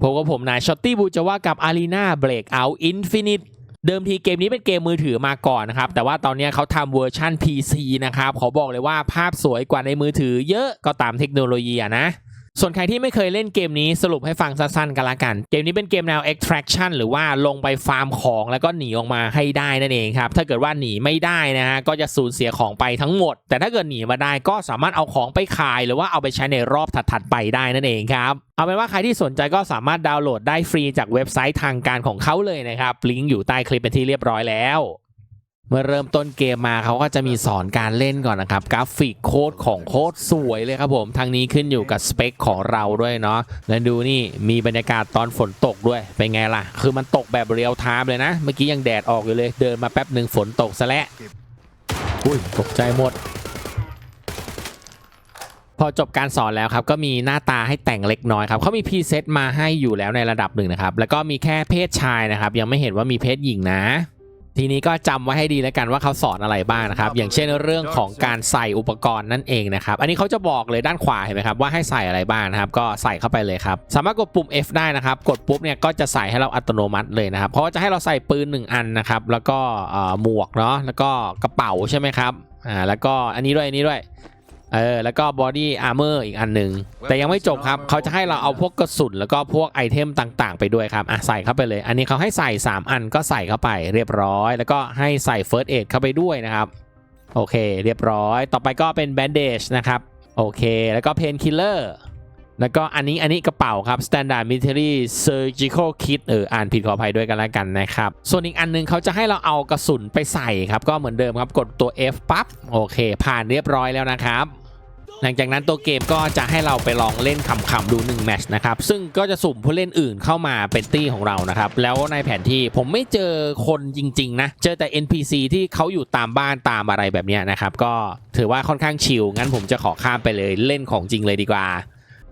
พบกับผมนายช็อตตี้บูจะว่ากับอารีนาเบรกเอาอินฟินิตเดิมทีเกมนี้เป็นเกมมือถือมาก่อนนะครับ แต่ว่าตอนนี้เขาทำเวอร์ชัน PC นะครับขอบอกเลยว่าภาพสวยกว่าในมือถือเยอะก็ตามเทคโนโลยีนะ ส่วนใครที่ไม่เคยเล่นเกมนี้สรุปให้ฟังสั้นๆกันละกัน เกมนี้เป็นเกมแนว extraction หรือว่าลงไปฟาร์มของแล้วก็หนีออกมาให้ได้นั่นเองครับ ถ้าเกิดว่าหนีไม่ได้นะฮะก็จะสูญเสียของไปทั้งหมด แต่ถ้าเกิดหนีมาได้ก็สามารถเอาของไปขาย หรือว่าเอาไปใช้ในรอบถัดๆไปได้นั่นเองครับเอาเป็นว่าใครที่สนใจก็สามารถดาวน์โหลดได้ฟรีจากเว็บไซต์ทางการของเขาเลยนะครับลิงก์อยู่ใต้คลิปเป็นที่เรียบร้อยแล้ว เมื่อเริ่มต้นเกมมาเขาก็จะมีสอนการเล่นก่อนนะครับ กราฟิกโคตรของโคตรสวยเลยครับผมทางนี้ขึ้นอยู่กับสเปคของเราด้วยเนาะแล้วดูนี่มีบรรยากาศตอนฝนตกด้วยเป็นไงล่ะ คือมันตกแบบเรียลไทม์เลยนะ เมื่อกี้ยังแดดออกอยู่เลย เดินมาแป๊บหนึ่งฝนตกซะแล้วอุ้ยตกใจหมดพอจบการสอนแล้วครับก็มีหน้าตาให้แต่งเล็กน้อยครับเขามีพรีเซตมาให้อยู่แล้วในระดับหนึ่งนะครับแล้วก็มีแค่เพศชายนะครับยังไม่เห็นว่ามีเพศหญิงนะ ทีนี้ก็จำไว้ให้ดีแล้วกันว่าเขาสอนอะไรบ้างนะครับ อย่างเช่นเรื่องของการใส่อุปกรณ์นั่นเองนะครับ อันนี้เขาจะบอกเลยด้านขวาเห็นไหมครับว่าให้ใส่อะไรบ้างนะครับ ก็ใส่เข้าไปเลยครับ สามารถกดปุ่ม F ได้นะครับ กดปุ๊บเนี่ยก็จะใส่ให้เราอัตโนมัติเลยนะครับ เพราะว่าจะให้เราใส่ปืน 1 อันนะครับ แล้วก็หมวกเนาะ แล้วก็กระเป๋าใช่ไหมครับ อ่า แล้วก็อันนี้ด้วย อันนี้ด้วย เออแล้วก็บอดี้อาร์เมอร์อีกอันหนึ่งแต่ยังไม่จบครับเขาจะให้เราเอาพวกกระสุนแล้วก็พวกไอเทมต่างๆ ไปด้วยครับอะใส่เข้าไปเลย อันนี้เขาให้ใส่ 3 อันก็ใส่เข้าไปเรียบร้อย แล้วก็ให้ใส่เฟิร์สเอดเข้าไปด้วยนะครับ โอเค เรียบร้อย ต่อไปก็เป็นแบนเดจนะครับ โอเค แล้วก็เพนคิลเลอร์ แล้วก็อันนี้อันนี้กระเป๋าครับ Standard Military Surgical Kit เอออ่านผิดขออภัยด้วยกันแล้วกันนะครับ ส่วนอีกอันหนึงเขาจะให้เราเอากระสุนไปใส่ครับ ก็เหมือนเดิมครับกดตัว F ปั๊บโอเค ผ่านเรียบร้อยแล้วนะครับหลังจากนั้นตัวเกมก็จะให้เราไปลองเล่นขำๆดู1แมชนะครับ ซึ่งก็จะสุ่มผู้เล่นอื่นเข้ามาเป็นตี้ของเรานะครับ แล้วในแผนที่ผมไม่เจอคนจริง ๆ นะ เจอแต่ NPC ที่เขาอยู่ตามบ้านตามอะไรแบบนี้นะครับ ก็ถือว่าค่อนข้างชิลงั้นผมจะขอข้ามไปเลยเล่นของจริงเลยดีกว่า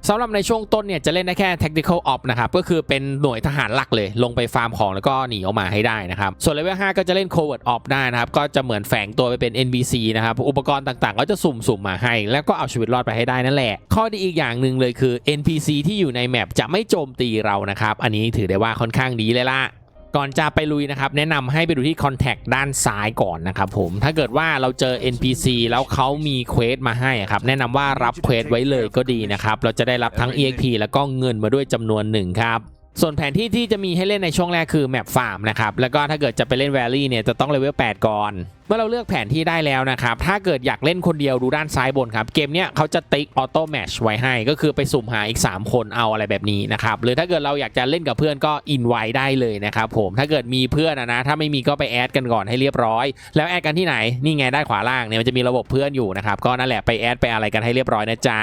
สำหรับในช่วงต้นเนี่ยจะเล่นได้แค่ tactical op นะครับก็คือเป็นหน่วยทหารหลักเลย ลงไปฟาร์มของแล้วก็หนีออกมาให้ได้นะครับ ส่วนเลเวล5ก็จะเล่น covert op ได้นะครับก็จะเหมือนแฝงตัวไปเป็น NPC นะครับอุปกรณ์ต่างๆ ก็จะสุ่มๆมาให้ แล้วก็เอาชีวิตรอดไปให้ได้นั่นแหละ ข้อดีอีกอย่างหนึ่งเลยคือ NPC ที่อยู่ในแมปจะไม่โจมตีเรานะครับอันนี้ถือได้ว่าค่อนข้างดีเลยล่ะ ก่อนจะไปลุยนะครับ แนะนำให้ไปดูที่คอนแทคด้านซ้ายก่อนนะครับผมถ้าเกิดว่าเราเจอ NPC แล้วเขามีเควสมาให้อะครับแนะนำว่ารับเควสไว้เลยก็ดีนะครับเราจะได้รับทั้ง EXP แล้วก็เงินมาด้วยจำนวนหนึ่งครับ ส่วนแผนที่ที่จะมีให้เล่นในช่วงแรกคือแมปฟาร์มนะครับแล้วก็ถ้าเกิดจะไปเล่นแวลลี่เนี่ยจะต้องเลเวล8 ก่อน เมื่อเราเลือกแผนที่ได้แล้วนะครับ ถ้าเกิดอยากเล่นคนเดียวดูด้านซ้ายบนครับ เกมเนี้ยเขาจะติ๊กออโต้แมชไว้ให้ ก็คือไปสุ่มหาอีก 3 คนเอาอะไรแบบนี้นะครับ หรือถ้าเกิดเราอยากจะเล่นกับเพื่อนก็อินไว้ได้เลยนะครับผมถ้าเกิดมีเพื่อนนะ ถ้าไม่มีก็ไปแอดกันก่อนให้เรียบร้อย แล้วแอดกันที่ไหนนี่ไงด้านขวาล่างเนี่ยมันจะมีระบบเพื่อนอยู่นะครับก็นั่นแหละไปแอดไปอะไรกันให้เรียบร้อยนะจ๊ะ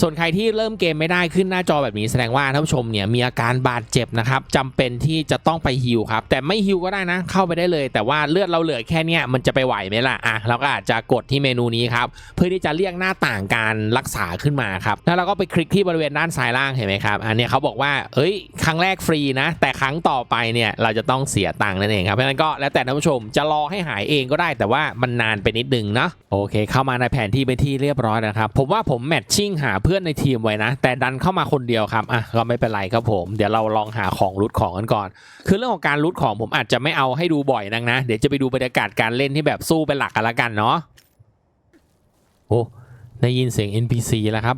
ส่วนใครที่เริ่มเกมไม่ได้ขึ้นหน้าจอแบบนี้แสดงว่าท่านผู้ชมเนี่ยมีอาการบาดเจ็บนะครับจำเป็นที่จะต้องไปฮิวครับ แต่ไม่ฮิวก็ได้นะ เข้าไปได้เลย แต่ว่าเลือดเราเหลือแค่เนี้ยมันจะไปไหวไหมล่ะอะเราก็อาจจะกดที่เมนูนี้ครับเพื่อที่จะเรียกหน้าต่างการรักษาขึ้นมาครับแล้วเราก็ไปคลิกที่บริเวณด้านซ้ายล่างเห็นไหมครับอันนี้เขาบอกว่าเอ้ย ครั้งแรกฟรีนะ แต่ครั้งต่อไปเนี่ยเราจะต้องเสียตังค์นั่นเองครับเพราะฉะนั้นก็แล้วแต่ท่านผู้ชมจะรอให้หายเองก็ได้ แต่ว่ามันนานไปนิดนึงเนาะโอเค เข้ามาในแผนที่เป็นที่เรียบร้อยแล้วนะครับผมว่าผมแมทชิ่งหาเพื่อนในทีมไว้นะ แต่ดันเข้ามาคนเดียวครับอะก็ไม่เป็นไรครับผม เดี๋ยวเราลองหาของรุดของกันก่อน คือเรื่องของการรุดของผมอาจจะไม่เอาให้ดูบ่อยนักนะ เดี๋ยวจะไปดูบรรยากาศการเล่นที่แบบสู้เป็นหลักกันละกันเนาะโอ้ได้ยินเสียง NPC แล้วครับ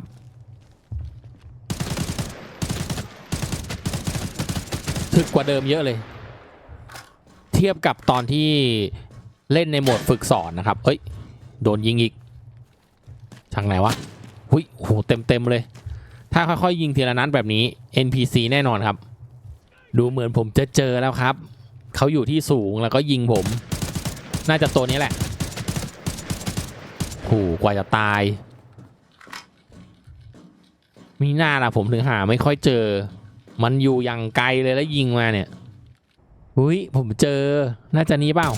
ถึกกว่าเดิมเยอะเลย เทียบกับตอนที่เล่นในโหมดฝึกสอนนะครับเอ้ย โดนยิงอีกทางไหนวะ หุยโหเต็มเต็มเลย ถ้าค่อยๆยิงทีละนัดแบบนี้ NPC แน่นอนครับ ดูเหมือนผมจะเจอแล้วครับ เขาอยู่ที่สูงแล้วก็ยิงผม น่าจะตัวนี้แหละโหกว่าจะตาย มีหน้าล่ะผมถึงหาไม่ค่อยเจอ มันอยู่อย่างไกลเลยแล้วยิงมาเนี่ยอุ้ยผมเจอ น่าจะนี้เปล่า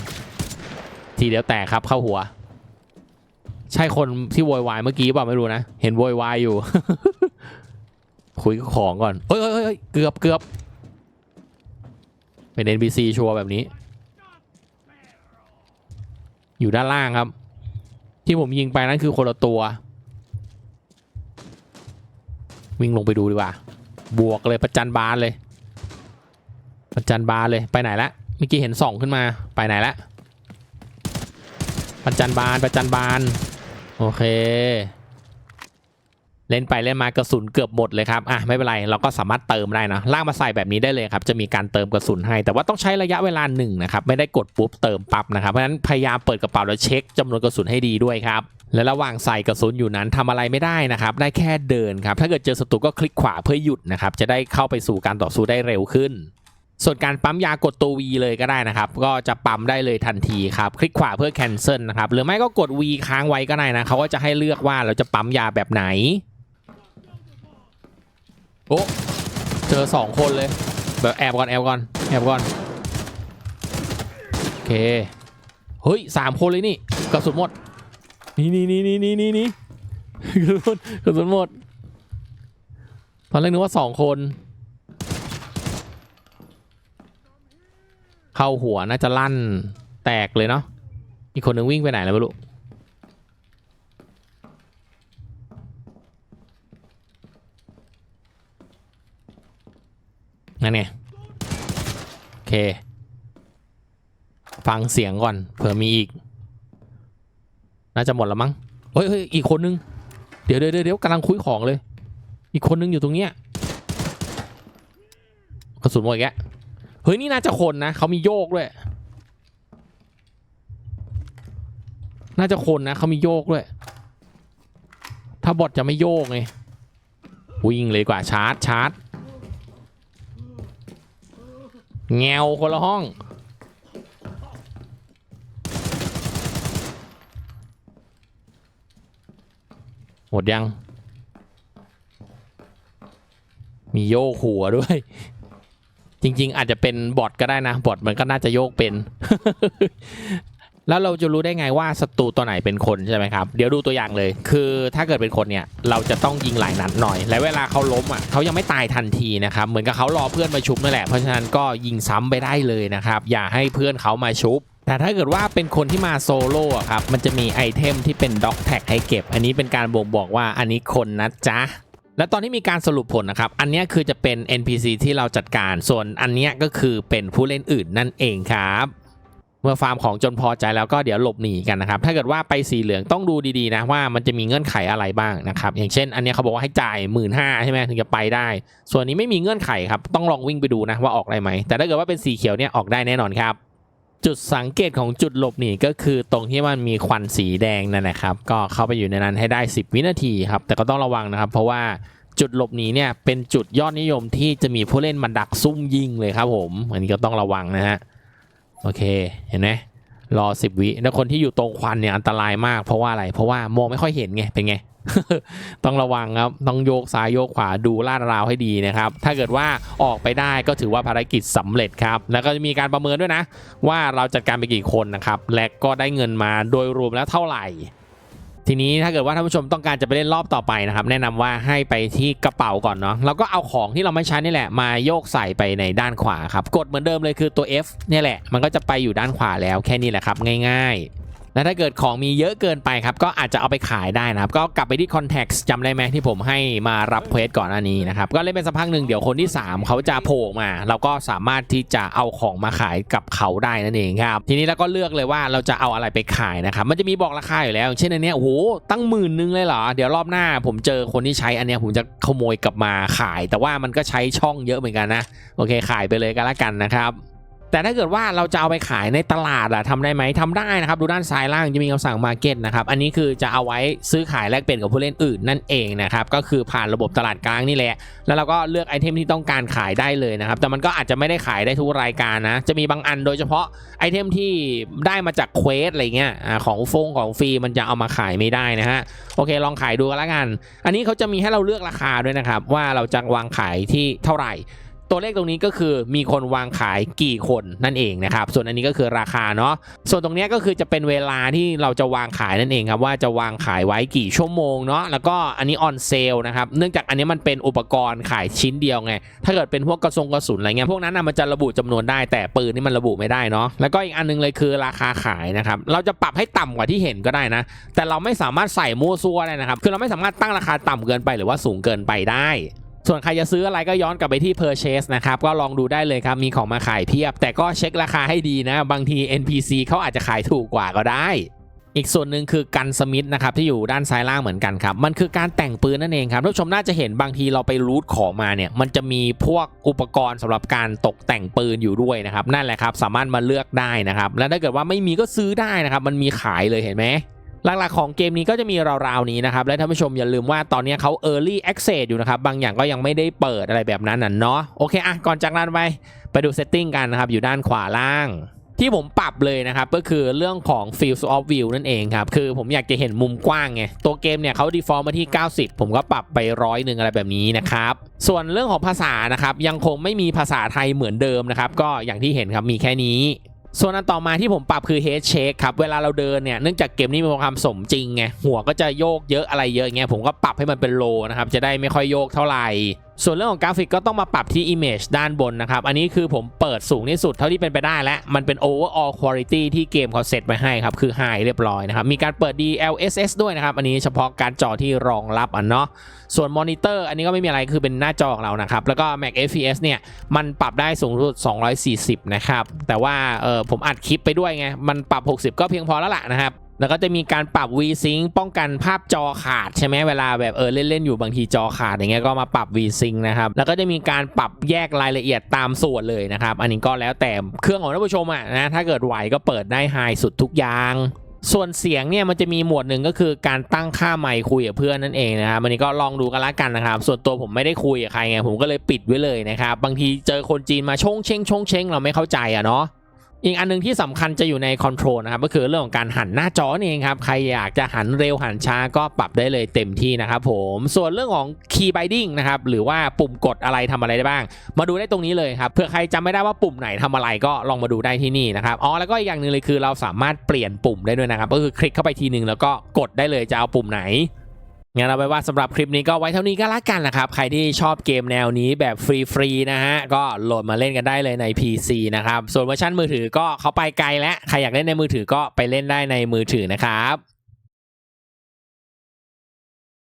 ทีเดียวแตกครับเข้าหัว ใช่คนที่โวยวายเมื่อกี้ป่าไม่รู้นะ เห็นโวยวายอยู่ คุยกับของก่อนเฮ้ยเฮ้ยเฮ้ยเกือบเกือบเป็น NPC ชัวร์แบบนี้ อยู่ด้านล่างครับ ที่ผมยิงไปนั่นคือคนละตัว วิ่งลงไปดูดีกว่า บวกเลยประจันบานเลย ประจันบานเลยไปไหนละเมื่อกี้เห็นส่องขึ้นมาไปไหนละประจันบานประจันบาน โอเค เล่นไปเล่นมากระสุนเกือบหมดเลยครับอะไม่เป็นไรเราก็สามารถเติมได้นะลากมาใส่แบบนี้ได้เลยครับจะมีการเติมกระสุนให้ แต่ว่าต้องใช้ระยะเวลาหนึ่งนะครับไม่ได้กดปุ๊บเติมปั๊บนะครับเพราะฉะนั้นพยายามเปิดกระเป๋าแล้วเช็คจำนวนกระสุนให้ดีด้วยครับและระหว่างใส่กระสุนอยู่นั้นทำอะไรไม่ได้นะครับ ได้แค่เดินครับ ถ้าเกิดเจอศัตรูก็คลิกขวาเพื่อหยุดนะครับ จะได้เข้าไปสู่การต่อสู้ได้เร็วขึ้น ส่วนการปั๊มยากดตัว V เลยก็ได้นะครับ ก็จะปั๊มได้เลยทันทีครับ คลิกขวาเพื่อ cancel นะครับ หรือไม่ก็กด V ค้างไว้ก็ได้นะเขาก็จะให้เลือกว่าเราจะปั๊มยาแบบไหน โอ้ เจอสองคนเลย แบบแอบก่อนแอบก่อนแอบก่อน โอเค เฮ้ยสามคนเลยนี่กระสุนหมด นี่นี่นี่นี่นี่นี่นี่กระสุนกระสุนหมดตอนแรกนึกว่าสองคน เข้าหัวน่าจะลั่นแตกเลยเนาะอีกคนนึงวิ่งไปไหนแล้วไม่รู้นั่นไงโอเค ฟังเสียงก่อนเผื่อมีอีก น่าจะหมดแล้วมั้งเฮ้ยอีกคนนึง เดี๋ยวเดี๋ยวเดี๋ยวกำลังคุยของเลย อีกคนนึงอยู่ตรงเนี้ยกระสุนหมดแก เฮ้ย นี่น่าจะคนนะเขามีโยกด้วย น่าจะคนนะเขามีโยกด้วย ถ้าบอทจะไม่โยกไงวิ่งเลยกว่าชาร์จชาร์จแงวคนละห้อง หมดยัง มีโยกหัวด้วย จริง ๆ อาจจะเป็นบอทก็ได้นะบอทมันก็น่าจะโยกเป็น แล้วเราจะรู้ได้ไงว่าศัตรูตัวไหนเป็นคนใช่ไหมครับ เดี๋ยวดูตัวอย่างเลย คือถ้าเกิดเป็นคนเนี่ยเราจะต้องยิงหลายนัดหน่อย และเวลาเขาล้มอะเขายังไม่ตายทันทีนะครับ เหมือนกับเขารอเพื่อนมาชุบนั่นแหละ เพราะฉะนั้นก็ยิงซ้ำไปได้เลยนะครับ อย่าให้เพื่อนเขามาชุบแต่ถ้าเกิดว่าเป็นคนที่มาโซโล่ครับ มันจะมีไอเทมที่เป็นด็อกแท็กให้เก็บ อันนี้เป็นการบ่งบอกว่าอันนี้คนนะจ๊ะ และตอนที่มีการสรุปผลนะครับ อันนี้คือจะเป็น NPC ที่เราจัดการ ส่วนอันนี้ก็คือเป็นผู้เล่นอื่นนั่นเองครับ เมื่อฟาร์มของจนพอใจแล้วก็เดี๋ยวหลบหนีกันนะครับ ถ้าเกิดว่าไปสีเหลืองต้องดูดีๆนะว่ามันจะมีเงื่อนไขอะไรบ้างนะครับ อย่างเช่น อันนี้เขาบอกว่าให้จ่ายหมื่นห้าใช่ไหมถึงจะไปได้ ส่วนนี้ไม่มีเงื่อนไขครับ ต้องลองวิ่งไปดูนะว่าออกได้ไหม แต่ถ้าเกิดว่าเป็นสีเขียวเนี่ยออกได้แน่นอนครับ จุดสังเกตของจุดหลบหนีก็คือตรงที่มันมีควันสีแดงนั่นแหละครับ ก็เข้าไปอยู่ในนั้นให้ได้ 10 วินาทีครับ แต่ก็ต้องระวังนะครับ เพราะว่าจุดหลบหนีเนี่ยเป็นจุดยอดนิยมที่จะมีผู้เล่นมันดักซุ่มยิงเลยครับผม อันนี้ก็ต้องระวังนะฮะ โอเค เห็นไหม รอสิบวิแล้วคนที่อยู่ตรงควันเนี่ยอันตรายมากเพราะว่าอะไร เพราะว่ามองไม่ค่อยเห็นไงเป็นไง ต้องระวังครับ ต้องโยกซ้ายโยกขวาดูลาดราวให้ดีนะครับ ถ้าเกิดว่าออกไปได้ก็ถือว่าภารกิจสำเร็จครับ แล้วก็จะมีการประเมินด้วยนะ ว่าเราจัดการไปกี่คนนะครับ และก็ได้เงินมาโดยรวมแล้วเท่าไหร่ ทีนี้ถ้าเกิดว่าท่านผู้ชมต้องการจะไปเล่นรอบต่อไปนะครับ แนะนำว่าให้ไปที่กระเป๋าก่อนเนาะแล้วก็เอาของที่เราไม่ใช้นี่แหละ มาโยกใส่ไปในด้านขวาครับกดเหมือนเดิมเลยคือตัว F เนี่ยแหละมันก็จะไปอยู่ด้านขวาแล้วแค่นี้แหละครับง่ายๆ และถ้าเกิดของมีเยอะเกินไปครับ ก็อาจจะเอาไปขายได้นะครับ ก็กลับไปที่ context จำได้ไหมที่ผมให้มารับเควสก่อนอันนี้นะครับ ก็เล่นเป็นสักพักหนึ่งเดี๋ยวคนที่ 3 เขาจะโผล่มา เราก็สามารถที่จะเอาของมาขายกับเขาได้นั่นเองครับ ทีนี้เราก็เลือกเลยว่าเราจะเอาอะไรไปขายนะครับ มันจะมีบอกราคาอยู่แล้ว เช่นอันเนี้ยโอ้โหตั้งหมื่นนึงเลยเหรอ เดี๋ยวรอบหน้า ผมเจอคนที่ใช้อันเนี้ยผมจะขโมยกลับมาขาย แต่ว่ามันก็ใช้ช่องเยอะเหมือนกันนะ โอเคขายไปเลยก็แล้วกันนะครับ แต่ถ้าเกิดว่าเราจะเอาไปขายในตลาดอะทำได้ไหมทำได้นะครับ ดูด้านซ้ายล่างจะมีคำสั่งมาเก็ตนะครับ อันนี้คือจะเอาไว้ซื้อขายแลกเปลี่ยนกับผู้เล่นอื่นนั่นเองนะครับ ก็คือผ่านระบบตลาดกลางนี่แหละ แล้วเราก็เลือกไอเทมที่ต้องการขายได้เลยนะครับ แต่มันก็อาจจะไม่ได้ขายได้ทุกรายการนะ จะมีบางอันโดยเฉพาะไอเทมที่ได้มาจากเควสอะไรเงี้ยของฟงของฟรีมันจะเอามาขายไม่ได้นะฮะ โอเคลองขายดูกันละกัน อันนี้เขาจะมีให้เราเลือกราคาด้วยนะครับว่าเราจะวางขายที่เท่าไหร่ ตัวเลขตรงนี้ก็คือมีคนวางขายกี่คนนั่นเองนะครับ ส่วนอันนี้ก็คือราคาเนาะ ส่วนตรงนี้ก็คือจะเป็นเวลาที่เราจะวางขายนั่นเองครับว่าจะวางขายไว้กี่ชั่วโมงเนาะ แล้วก็อันนี้ออนเซลนะครับ เนื่องจากอันนี้มันเป็นอุปกรณ์ขายชิ้นเดียวไง ถ้าเกิดเป็นพวกกระทรงกระสุนอะไรเงี้ย พวกนั้นนะมันจะระบุจำนวนได้ แต่ปืนนี่มันระบุไม่ได้เนาะ แล้วก็อีกอันนึงเลยคือราคาขายนะครับ เราจะปรับให้ต่ำกว่าที่เห็นก็ได้นะ แต่เราไม่สามารถใส่มั่วซั่วได้นะครับ คือเราไม่สามารถตั้งราคาต่ำเกินไปหรือว่าสูงเกินไปได้ ส่วนใครจะซื้ออะไรก็ย้อนกลับไปที่ purchase นะครับ ก็ลองดูได้เลยครับ มีของมาขายเพียบ แต่ก็เช็คราคาให้ดีนะ บางที NPC เขาอาจจะขายถูกกว่าก็ได้ อีกส่วนหนึ่งคือกันสมิธนะครับที่อยู่ด้านซ้ายล่างเหมือนกันครับ มันคือการแต่งปืนนั่นเองครับท่านผู้ชมน่าจะเห็นบางทีเราไปรูทของมาเนี่ย มันจะมีพวกอุปกรณ์สำหรับการตกแต่งปืนอยู่ด้วยนะครับ นั่นแหละครับ สามารถมาเลือกได้นะครับ และถ้าเกิดว่าไม่มีก็ซื้อได้นะครับ มันมีขายเลยเห็นไหม หลักๆของเกมนี้ก็จะมีราวๆนี้นะครับ และท่านผู้ชมอย่าลืมว่าตอนนี้เขา Early Access อยู่นะครับ บางอย่างก็ยังไม่ได้เปิดอะไรแบบนั้นน่ะเนาะโอเคอะก่อนจากนั้นไปไปดู Setting กันนะครับ อยู่ด้านขวาล่างที่ผมปรับเลยนะครับ ก็คือเรื่องของ Field of View นั่นเองครับ คือผมอยากจะเห็นมุมกว้างไง ตัวเกมเนี่ยเขา default มาที่ 90 ผมก็ปรับไปร้อยหนึ่งอะไรแบบนี้นะครับ ส่วนเรื่องของภาษานะครับ ยังคงไม่มีภาษาไทยเหมือนเดิมนะครับ ก็อย่างที่เห็นครับมีแค่นี้ ส่วนอันต่อมาที่ผมปรับคือ head shake ครับ เวลาเราเดินเนี่ย เนื่องจากเกมนี้มีความสมจริงไง หัวก็จะโยกเยอะอะไรเยอะเงี้ย ผมก็ปรับให้มันเป็น low นะครับ จะได้ไม่ค่อยโยกเท่าไหร่ส่วนเรื่องของกราฟิกก็ต้องมาปรับที่ image ด้านบนนะครับ อันนี้คือผมเปิดสูงที่สุดเท่าที่เป็นไปได้แล้วมันเป็น overall quality ที่เกมเขาเซตไว้ให้ครับ คือ high เรียบร้อยนะครับ มีการเปิด DLSS ด้วยนะครับ อันนี้เฉพาะการจอที่รองรับอะเนาะ ส่วนมอนิเตอร์อันนี้ก็ไม่มีอะไรคือเป็นหน้าจอของเรานะครับ แล้วก็ Mac FPS เนี่ย มันปรับได้สูงสุด 240 นะครับ แต่ว่าเออผมอัดคลิปไปด้วยไง มันปรับ 60 ก็เพียงพอแล้วล่ะนะครับ แล้วก็จะมีการปรับ V-Sync ป้องกันภาพจอขาดใช่ไหมเวลาแบบเออเล่นๆอยู่บางทีจอขาดอย่างเงี้ยก็มาปรับ V-Sync นะครับ แล้วก็จะมีการปรับแยกรายละเอียดตามส่วนเลยนะครับ อันนี้ก็แล้วแต่เครื่องของท่านผู้ชมอะนะถ้าเกิดไหวก็เปิดได้ไฮสุดทุกอย่างส่วนเสียงเนี่ยมันจะมีหมวดหนึ่งก็คือการตั้งค่าไมค์คุยกับเพื่อนนั่นเองนะครับอันนี้ก็ลองดูกันละกันนะครับ ส่วนตัวผมไม่ได้คุยกับใครไงผมก็เลยปิดไว้เลยนะครับบางทีเจอคนจีนมาชงเชงชงเชงเราไม่เข้าใจอะเนาะ อีกอันหนึงที่สำคัญจะอยู่ในคอนโทรลนะครับก็คือเรื่องของการหันหน้าจอนี่เองครับ ใครอยากจะหันเร็วหันช้าก็ปรับได้เลยเต็มที่นะครับผมส่วนเรื่องของ key binding นะครับหรือว่าปุ่มกดอะไรทำอะไรได้บ้าง มาดูได้ตรงนี้เลยครับเผื่อใครจำไม่ได้ว่าปุ่มไหนทำอะไรก็ลองมาดูได้ที่นี่นะครับอ๋อแล้วก็อีกอย่างหนึ่งเลยคือเราสามารถเปลี่ยนปุ่มได้ด้วยนะครับก็คือคลิกเข้าไปทีหนึ่งแล้วก็กดได้เลยจะเอาปุ่มไหน งั้นเอาไปว่าสำหรับคลิปนี้ก็ไว้เท่านี้ก็แล้วกันนะครับ ใครที่ชอบเกมแนวนี้แบบฟรีๆนะฮะ ก็โหลดมาเล่นกันได้เลยใน PC นะครับ ส่วนเวอร์ชันมือถือก็เขาไปไกลแล้ว ใครอยากเล่นในมือถือก็ไปเล่นได้ในมือถือนะครับ